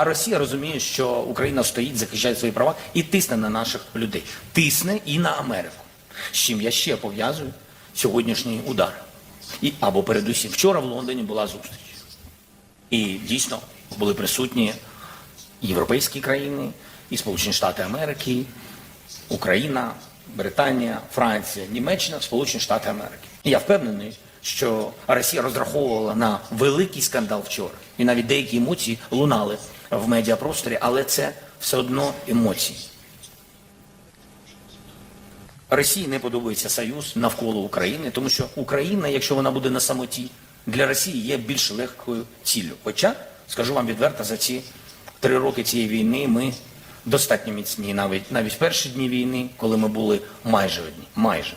А Росія розуміє, що Україна стоїть, захищає свої права і тисне на наших людей. Тисне і на Америку. З чим я ще пов'язую сьогоднішній удар. І, або передусім, вчора в Лондоні була зустріч. І дійсно були присутні європейські країни, і Сполучені Штати Америки, Україна, Британія, Франція, Німеччина, Сполучені Штати Америки. І я впевнений, що Росія розраховувала на великий скандал вчора. І навіть деякі емоції лунали в медіапросторі, але це все одно емоції. Росії не подобається союз навколо України, тому що Україна, якщо вона буде на самоті, для Росії є більш легкою ціллю. Хоча, скажу вам відверто, за ці три роки цієї війни ми достатньо міцні, навіть навіть перші дні війни, коли ми були майже одні, майже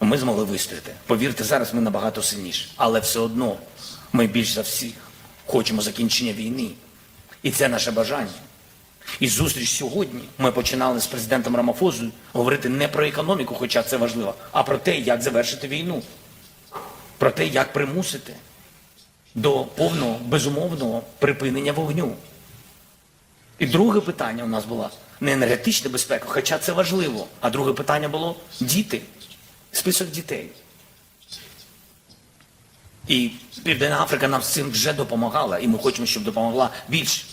ми змогли вистояти. Повірте, зараз ми набагато сильніші, але все одно ми більш за всіх хочемо закінчення війни, і це наше бажання. І зустріч сьогодні ми починали з президентом Рамафозою говорити не про економіку, хоча це важливо, а про те, як завершити війну, про те, як примусити до повного безумовного припинення вогню. І друге питання у нас було не енергетична безпека, хоча це важливо. А друге питання було діти, список дітей. І Південна Африка нам з цим вже допомагала, і ми хочемо, щоб допомогла більше.